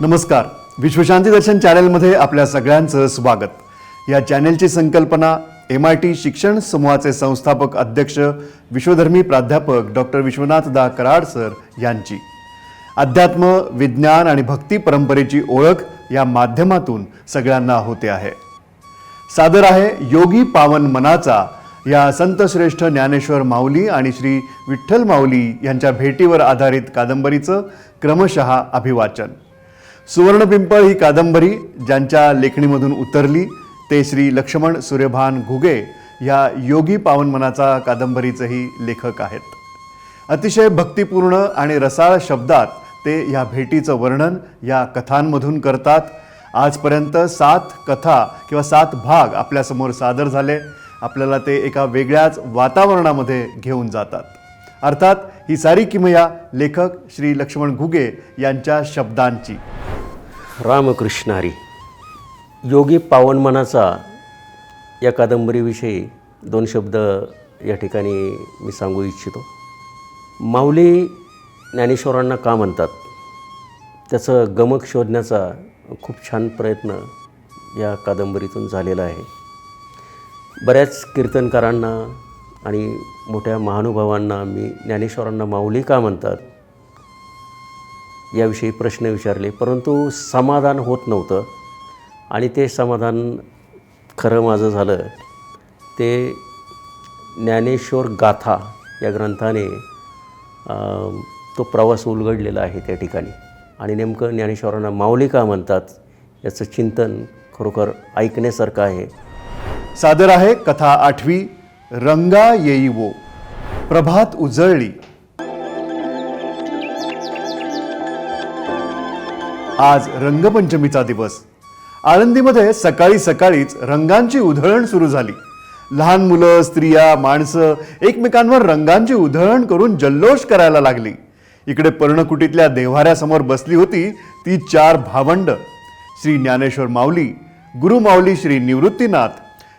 नमस्कार. विश्वशांती दर्शन चॅनलमध्ये आपल्या सगळ्यांचं स्वागत. या चॅनेलची संकल्पना एम आय टी शिक्षण समूहाचे संस्थापक अध्यक्ष विश्वधर्मी प्राध्यापक डॉक्टर विश्वनाथ दा कराड सर यांची. अध्यात्म विज्ञान आणि भक्ती परंपरेची ओळख या माध्यमातून सगळ्यांना होते आहे. सादर आहे योगी पावन मनाचा या संतश्रेष्ठ ज्ञानेश्वर माऊली आणि श्री विठ्ठल माऊली यांच्या भेटीवर आधारित कादंबरीचं क्रमशः अभिवाचन. सुवर्णपिंपळ ही कादंबरी ज्यांच्या लेखणीमधून उतरली ते श्री लक्ष्मण सूर्यभान घुगे ह्या योगी पावनमनाचा कादंबरीचंही कादंबरीचेही लेखक आहेत. अतिशय भक्तिपूर्ण आणि रसाळ शब्दात ते ह्या भेटीचं वर्णन या कथांमधून करतात. आजपर्यंत सात कथा किंवा सात भाग आपल्यासमोर सादर झाले. आपल्याला ते एका वेगळ्याच वातावरणामध्ये घेऊन जातात. अर्थात ही सारी किमया लेखक श्री लक्ष्मण घुगे यांच्या शब्दांची. रामकृष्णारी. योगी पावनमनाचा या कादंबरीविषयी दोन शब्द या ठिकाणी मी सांगू इच्छितो. माऊली ज्ञानेश्वरांना का म्हणतात? त्याचं गमक शोधण्याचा खूप छान प्रयत्न या कादंबरीतून झालेला आहे. बऱ्याच कीर्तनकारांना आणि मोठ्या महानुभावांना मी ज्ञानेश्वरांना माऊली का म्हणतात? याविषयी प्रश्न विचारले. परंतु समाधान होत नव्हतं. आणि ते समाधान खरं माझं झालं. ते ज्ञानेश्वर गाथा या ग्रंथाने तो प्रवास उलगडलेला आहे त्या ठिकाणी. आणि नेमकं ज्ञानेश्वरांना माऊली का म्हणतात याचं चिंतन खरोखर ऐकण्यासारखं आहे. सादर आहे कथा आठवी रंगा येई वो प्रभात उजळली. आज रंगपंचमीचा दिवस. आळंदीमध्ये सकाळी सकाळीच रंगांची उधळण सुरू झाली. लहान मुलं स्त्रिया माणसं एकमेकांवर रंगांची उधळण करून जल्लोष करायला लागली. इकडे पर्णकुटीतल्या देव्हाऱ्यासमोर बसली होती ती चार भावंड. श्री ज्ञानेश्वर माऊली गुरु माऊली श्री निवृत्तीनाथ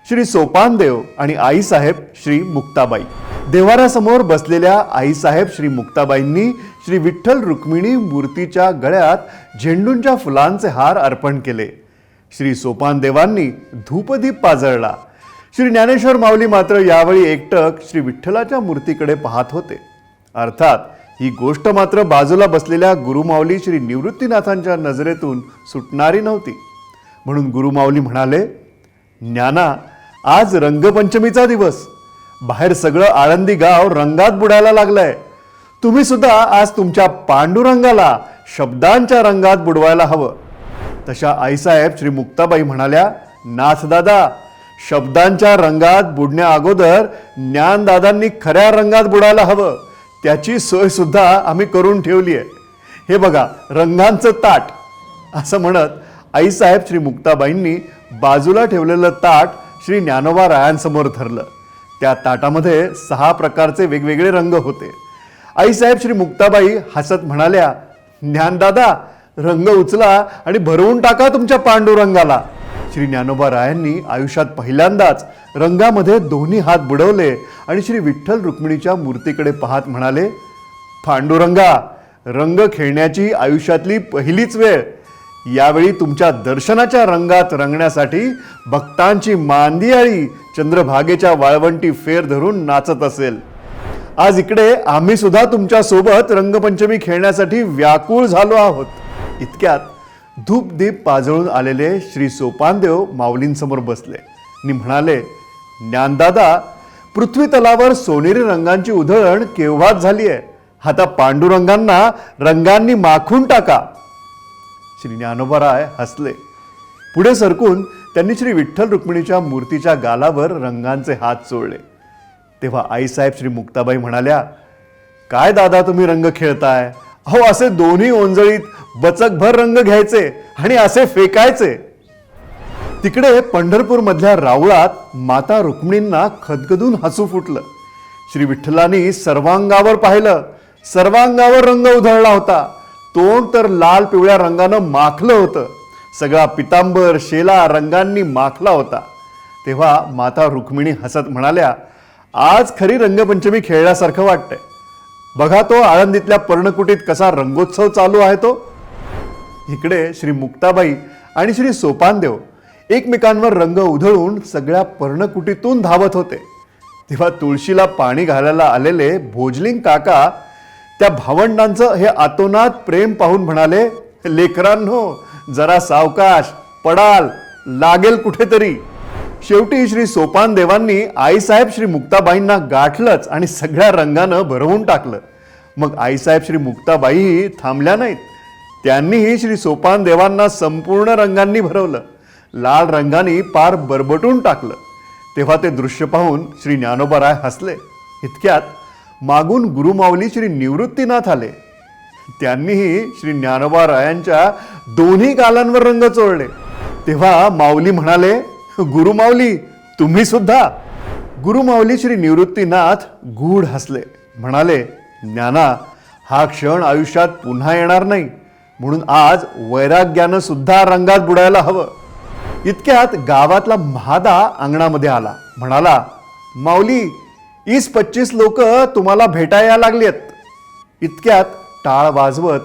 श्री सोपानदेव आणि आईसाहेब श्री मुक्ताबाई. देवाऱ्यासमोर बसलेल्या आईसाहेब श्री मुक्ताबाईंनी श्री विठ्ठल रुक्मिणी मूर्तीच्या गळ्यात झेंडूंच्या फुलांचे हार अर्पण केले. श्री सोपानदेवांनी धूपदीप पाजळला. श्री ज्ञानेश्वर माऊली मात्र यावेळी एकटक श्री विठ्ठलाच्या मूर्तीकडे पाहत होते. अर्थात ही गोष्ट मात्र बाजूला बसलेल्या गुरुमाऊली श्री निवृत्तीनाथांच्या नजरेतून सुटणारी नव्हती. म्हणून गुरुमाऊली म्हणाले ज्ञाना आज रंगपंचमीचा दिवस. बाहेर सगळं आळंदी गाव रंगात बुडायला लागलंय. तुम्ही सुद्धा आज तुमच्या पांडुरंगाला शब्दांच्या रंगात बुडवायला हवं. तशा आईसाहेब श्री मुक्ताबाई म्हणाल्या नाथदादा शब्दांच्या रंगात बुडण्या अगोदर ज्ञानदादांनी खऱ्या रंगात बुडायला हवं. त्याची सोय सुद्धा आम्ही करून ठेवली आहे. हे बघा रंगांचं ताट. असं म्हणत आईसाहेब श्री मुक्ताबाईंनी बाजूला ठेवलेलं ताट श्री ज्ञानोबा रायांसमोर धरलं. त्या ताटामध्ये सहा प्रकारचे वेगवेगळे रंग होते. आईसाहेब श्री मुक्ताबाई हसत म्हणाल्या ज्ञानदादा रंग उचला आणि भरवून टाका तुमच्या पांडुरंगाला. श्री ज्ञानोबा रायांनी आयुष्यात पहिल्यांदाच रंगामध्ये दोन्ही हात बुडवले आणि श्री विठ्ठल रुक्मिणीच्या मूर्तीकडे पाहत म्हणाले पांडुरंगा रंग खेळण्याची आयुष्यातली पहिलीच वेळ. यावेळी तुमच्या दर्शनाच्या रंगात रंगण्यासाठी भक्तांची मांदियाळी चंद्रभागेच्या वाळवंटी फेर धरून नाचत असेल. आज इकडे आम्ही सुद्धा तुमच्यासोबत रंगपंचमी खेळण्यासाठी व्याकुळ झालो आहोत. इतक्यात धूप दीप पाजळून आलेले श्री सोपानदेव माऊलींसमोर बसले. आणि म्हणाले ज्ञानदादा पृथ्वी तलावर सोनेरी रंगांची उधळण केव्हाच झाली आहे? आता पांडुरंगांना रंगांनी माखून टाका. श्री ज्ञानोबराय हसले. पुढे सरकून त्यांनी श्री विठ्ठल रुक्मिणीच्या मूर्तीच्या गालावर रंगांचे हात चोळले. तेव्हा आईसाहेब श्री मुक्ताबाई म्हणाल्या काय दादा तुम्ही रंग खेळताय? अहो असे दोन्ही ओंजळीत बचकभर रंग घ्यायचे आणि असे फेकायचे. तिकडे पंढरपूर मधल्या रावळात माता रुक्मिणींना खदगदून हसू फुटलं. श्री विठ्ठलांनी सर्वांगावर पाहिलं. सर्वांगावर रंग उधळला होता. तोंड तर लाल पिवळ्या रंगानं माखलं होतं. सगळा पितांबर शेला रंगांनी माखला होता. तेव्हा माता रुक्मिणी हसत म्हणाल्या आज खरी रंगपंचमी खेळल्यासारखं वाटतंय. बघा तो आळंदीतल्या पर्णकुटीत कसा रंगोत्सव चालू आहे तो. इकडे श्री मुक्ताबाई आणि श्री सोपानदेव एकमेकांवर रंग उधळून सगळ्या पर्णकुटीतून धावत होते. तेव्हा तुळशीला पाणी घालायला आलेले भोजलिंग काका त्या भावंडांचं हे आतोनात प्रेम पाहून म्हणाले लेकरांनो जरा सावकाश पडाल लागेल कुठेतरी. शेवटी श्री सोपान देवांनी आईसाहेब श्री मुक्ताबाईंना गाठलंच आणि सगळ्या रंगानं भरवून टाकलं. मग आईसाहेब श्री मुक्ताबाईही थांबल्या नाहीत. त्यांनीही श्री सोपान देवांना संपूर्ण रंगांनी भरवलं. लाल रंगाने पार बरबटून टाकलं. तेव्हा ते दृश्य पाहून श्री ज्ञानोबाराय हसले. इतक्यात मागून गुरुमाऊली श्री निवृत्तीनाथ आले. त्यांनीही श्री ज्ञानोबा रायांच्या दोन्ही गालांवर रंग चोळले. तेव्हा माऊली म्हणाले गुरुमाऊली तुम्ही सुद्धा. गुरुमाऊली श्री निवृत्तीनाथ गूढ हसले. म्हणाले ज्ञाना हा क्षण आयुष्यात पुन्हा येणार नाही. म्हणून आज वैराग्यानं सुद्धा रंगात बुडायला हवं. इतक्यात गावातला महादा अंगणामध्ये आला. म्हणाला माऊली ईस पच्चीस लोक तुम्हाला भेटायला लागली आहेत इतक्यात टाळ वाजवत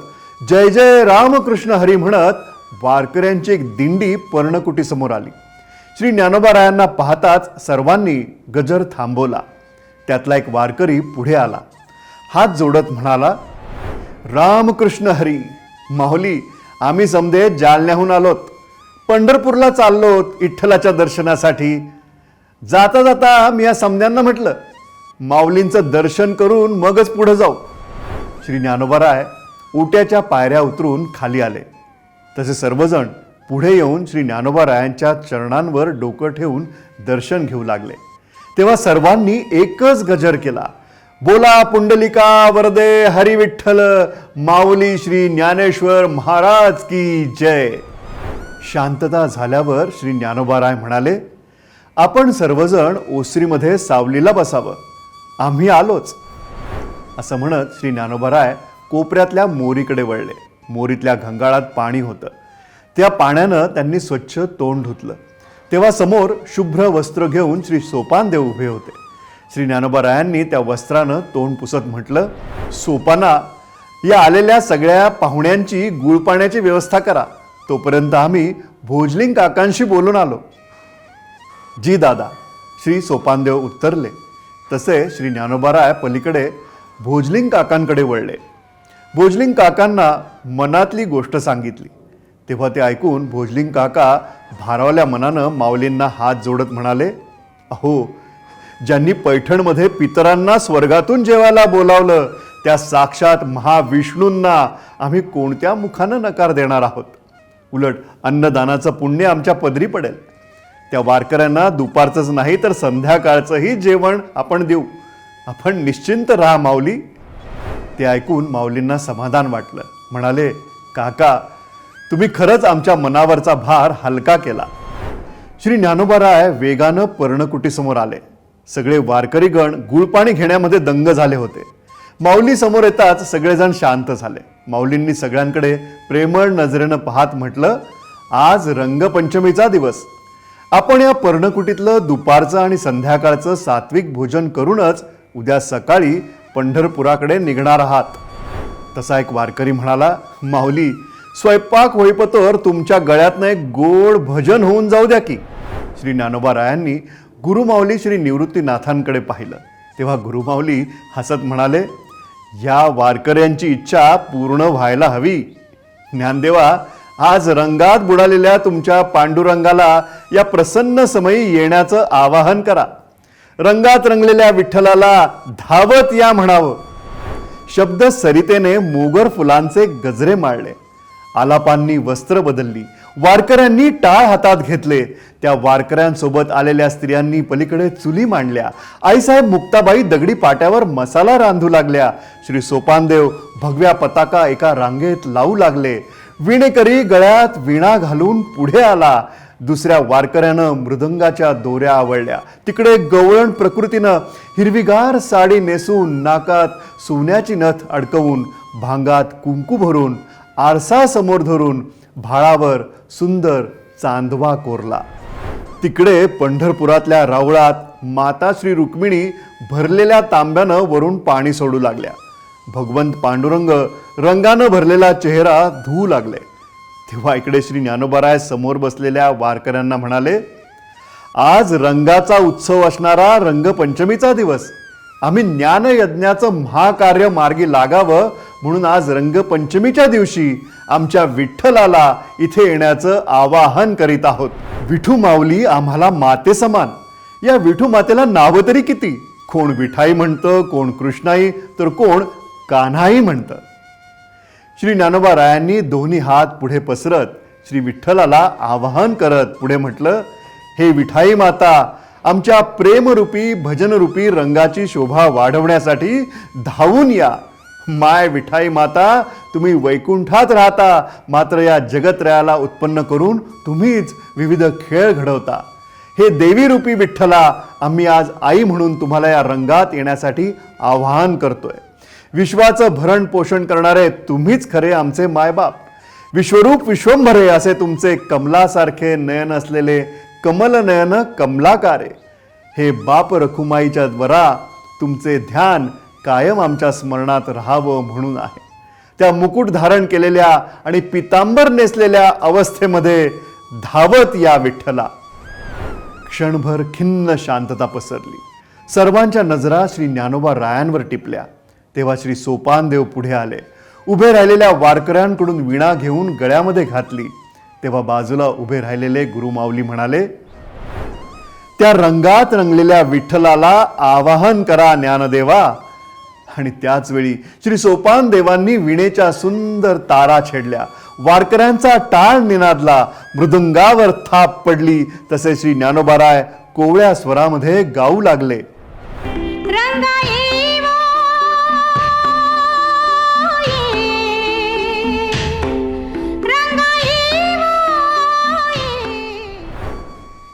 जय जय रामकृष्ण हरी म्हणत वारकऱ्यांची एक दिंडी पर्णकुटीसमोर आली. श्री ज्ञानोबारायांना पाहताच सर्वांनी गजर थांबवला. त्यातला एक वारकरी पुढे आला. हात जोडत म्हणाला रामकृष्ण हरी माऊली आम्ही समदे जालन्याहून आलोत. पंढरपूरला चाललोत विठ्ठलाच्या दर्शनासाठी. जाता जाता मी या समद्यांना म्हटलं माऊलींचं दर्शन करून मगच पुढं जाऊ. श्री ज्ञानोबाराय उट्याच्या पायऱ्या उतरून खाली आले. तसे सर्वजण पुढे येऊन श्री ज्ञानोबा रायांच्या चरणांवर डोकं ठेवून दर्शन घेऊ लागले. तेव्हा सर्वांनी एकच गजर केला. बोला पुंडलिका वरदे हरी विठ्ठल माऊली श्री ज्ञानेश्वर महाराज की जय. शांतता झाल्यावर श्री ज्ञानोबा राय म्हणाले आपण सर्वजण ओसरीमध्ये सावलीला बसावं. आम्ही आलोच. असं म्हणत श्री ज्ञानोबा राय कोपऱ्यातल्या मोरीकडे वळले. मोरीतल्या घंगाळात पाणी होतं. त्या पाण्यानं त्यांनी स्वच्छ तोंड धुतलं. तेव्हा समोर शुभ्र वस्त्र घेऊन श्री सोपानदेव उभे होते. श्री ज्ञानोबारायांनी त्या वस्त्रानं तोंड पुसत म्हटलं सोपाना या आलेल्या सगळ्या पाहुण्यांची गुळपाण्याची व्यवस्था करा. तोपर्यंत आम्ही भोजलिंग काकांशी बोलून आलो. जी दादा श्री सोपानदेव उत्तरले. तसे श्री ज्ञानोबाराय पलीकडे भोजलिंग काकांकडे वळले. भोजलिंग काकांना मनातली गोष्ट सांगितली. तेव्हा ते ऐकून भोजलिंग काका भारावल्या मनानं माऊलींना हात जोडत म्हणाले अहो ज्यांनी पैठणमध्ये पितरांना स्वर्गातून जेवायला बोलावलं त्या साक्षात महाविष्णूंना आम्ही कोणत्या मुखानं नकार देणार आहोत? उलट अन्नदानाचं पुण्य आमच्या पदरी पडेल. त्या वारकऱ्यांना दुपारचंच नाही तर संध्याकाळचंही जेवण आपण देऊ. आपण निश्चिंत राहा माऊली. ते ऐकून माऊलींना समाधान वाटलं. म्हणाले काका तुम्ही खरंच आमच्या मनावरचा भार हलका केला. श्री ज्ञानोबाराय वेगानं पर्णकुटीसमोर आले. सगळे वारकरीगण गुळपाणी घेण्यामध्ये दंग झाले होते. माऊली समोर येताच सगळेजण शांत झाले. माऊलींनी सगळ्यांकडे प्रेमळ नजरेनं पाहत म्हटलं आज रंगपंचमीचा दिवस. आपण या पर्णकुटीतलं दुपारचं आणि संध्याकाळचं सात्विक भोजन करूनच उद्या सकाळी पंढरपुराकडे निघणार आहात. तसा एक वारकरी म्हणाला माऊली स्वयंपाक होईपतोर तुमच्या गळ्यातनं एक गोड भजन होऊन जाऊ द्या की. श्री ज्ञानोबा रायांनी गुरुमाऊली श्री निवृत्तीनाथांकडे पाहिलं. तेव्हा गुरुमाऊली हसत म्हणाले या वारकऱ्यांची इच्छा पूर्ण व्हायला हवी. ज्ञानदेवा आज रंगात बुडालेल्या तुमच्या पांडुरंगाला या प्रसन्न समयी येण्याचं आवाहन करा. रंगात रंगलेल्या विठ्ठलाला धावत या म्हणावं. शब्द सरितेने मोगर फुलांचे गजरे माळले. आलापांनी वस्त्र बदलली. वारकऱ्यांनी टाळ हातात घेतले. त्या वारकऱ्यांसोबत आलेल्या स्त्रियांनी पलीकडे चुली मांडल्या. आईसाहेब मुक्ताबाई दगडी पाट्यावर मसाला रांधू लागल्या. श्री सोपानदेव भगव्या पताका एका रांगेत लावू लागले. विणेकरी गळ्यात विणा घालून पुढे आला. दुसऱ्या वारकऱ्यानं मृदंगाच्या दोऱ्या आवळल्या. तिकडे गवळण प्रकृतीनं हिरवीगार साडी नेसून नाकात सोन्याची नथ अडकवून भांगात कुंकू भरून आरसा समोर धरून भाळावर सुंदर चांदवा कोरला. तिकडे पंढरपुरातल्या रावळात माता श्री रुक्मिणी भरलेल्या तांब्यानं वरून पाणी सोडू लागल्या. भगवंत पांडुरंग रंगानं भरलेला चेहरा धुवू लागले. तेव्हा इकडे श्री ज्ञानोबाराय समोर बसलेल्या वारकऱ्यांना म्हणाले आज रंगाचा उत्सव असणारा रंगपंचमीचा दिवस. आम्ही ज्ञानयज्ञाचं महाकार्य मार्गी लागावं म्हणून आज रंगपंचमीच्या दिवशी आमच्या विठ्ठलाला इथे येण्याचं आवाहन करीत आहोत. विठू माऊली आम्हाला माते समान. या विठू मातेला नावं तरी किती? कोण विठाई म्हणतं कोण कृष्णाई तर कोण कान्हाई म्हणतं. श्री ज्ञानोबा रायांनी दोन्ही हात पुढे पसरत श्री विठ्ठलाला आवाहन करत पुढे म्हटलं हे विठाई माता आमच्या प्रेमरूपी भजनरूपी रंगाची शोभा वाढवण्यासाठी धावून या. माय विठाई माता तुम्ही वैकुंठात राहता. मात्र या जगत्रयाला उत्पन्न करून तुम्हीच विविध खेळ घडवता. हे देवीरूपी विठ्ठला आम्ही आज आई म्हणून तुम्हाला या रंगात येण्यासाठी आवाहन करतोय. विश्वाचं भरण पोषण करणारे तुम्हीच खरे आमचे मायबाप. विश्वरूप विश्वंभरे असे तुमचे कमलासारखे नयन असलेले कमलनयन कमलाकारे. हे बाप रखुमाईच्या द्वरा तुमचे ध्यान कायम आमच्या स्मरणात राहावं म्हणून आहे. त्या मुकुट धारण केलेल्या आणि पितांबर नेसलेल्या अवस्थेमध्ये धावत या विठ्ठला. क्षणभर खिन्न शांतता पसरली. सर्वांच्या नजरा श्री ज्ञानोबा रायांवर टिपल्या. तेव्हा श्री सोपानदेव पुढे आले. उभे राहिलेल्या वारकऱ्यांकडून विणा घेऊन गळ्यामध्ये घातली. तेव्हा बाजूला उभे राहिलेले गुरुमाऊली म्हणाले त्या रंगात रंगलेल्या विठ्ठलाला आवाहन करा ज्ञानदेवा. आणि त्याचवेळी श्री सोपान देवांनी विणेच्या सुंदर तारा छेडल्या. वारकऱ्यांचा टाळ निनादला मृदुंगावर थाप पडली. तसे श्री ज्ञानोबाराय कोवळ्या स्वरामध्ये गाऊ लागले.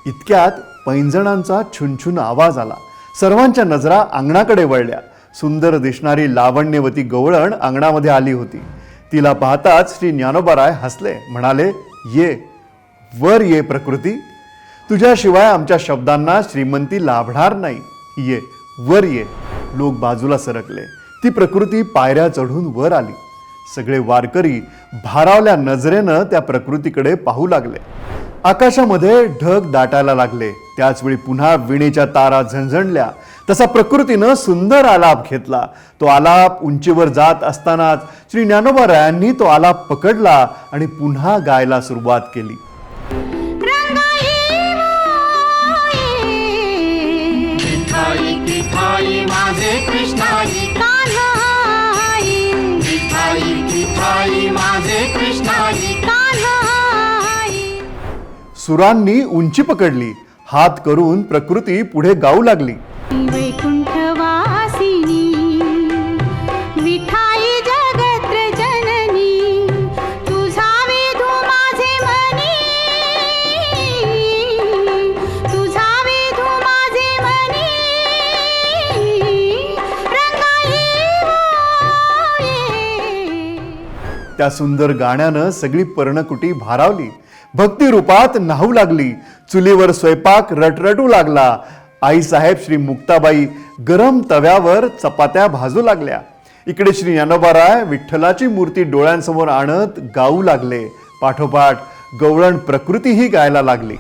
इतक्यात पैंजणांचा छुनछुन आवाज आला. सर्वांच्या नजरा अंगणाकडे वळल्या. सुंदर दिसणारी लावण्यवती गवळण अंगणामध्ये आली होती. तिला पाहताच श्री ज्ञानोबाराय हसले. म्हणाले ये वर ये प्रकृती. तुझ्याशिवाय आमच्या शब्दांना श्रीमंती लाभणार नाही. ये वर ये. लोक बाजूला सरकले. ती प्रकृती पायऱ्या चढून वर आली. सगळे वारकरी भारावल्या नजरेनं त्या प्रकृतीकडे पाहू लागले. आकाशामध्ये ढग दाटायला लागले. त्याचवेळी पुन्हा विणेच्या तारा झणझणल्या. तसा प्रकृतीनं सुंदर आलाप घेतला. तो आलाप उंचीवर जात असतानाच श्री ज्ञानोबा रायांनी तो आलाप पकडला आणि पुन्हा गायला सुरुवात केली. माझे सुरांनी उंची पकडली हात करून प्रकृती पुढे गाऊ लागली. त्या सुंदर गाण्यानं सगळी पर्णकुटी भारावली. भक्ती रूपात न्हाऊ लागली. चुलीवर स्वयंपाक रटरटू लागला. आईसाहेब श्री मुक्ताबाई गरम तव्यावर चपात्या भाजू लागल्या. इकडे श्री ज्ञानोबाराय विठ्ठलाची मूर्ती डोळ्यांसमोर आणत गाऊ लागले. पाठोपाठ गवळण प्रकृतीही गायला लागली.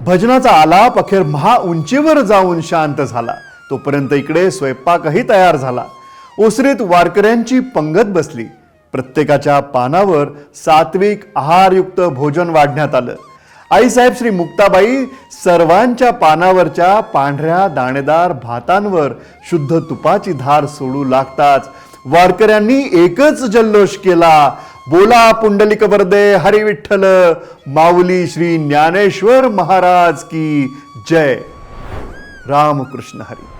भजनाचा आलाप अखेर महा उंचीवर जाऊन शांत झाला. तोपर्यंत इकडे स्वयंपाकही तयार झाला. ओसरीत वारकऱ्यांची पंगत बसली. प्रत्येकाच्या पानावर सात्विक आहारयुक्त भोजन वाढण्यात आलं. आईसाहेब श्री मुक्ताबाई सर्वांच्या पानावरच्या पांढऱ्या दाणेदार भातांवर शुद्ध तुपाची धार सोडू लागताच वारकऱ्यांनी एकच जल्लोष केला. बोला पुंडलिक वरदे हरी विठ्ठल माऊली श्री ज्ञानेश्वर महाराज की जय. रामकृष्ण हरी.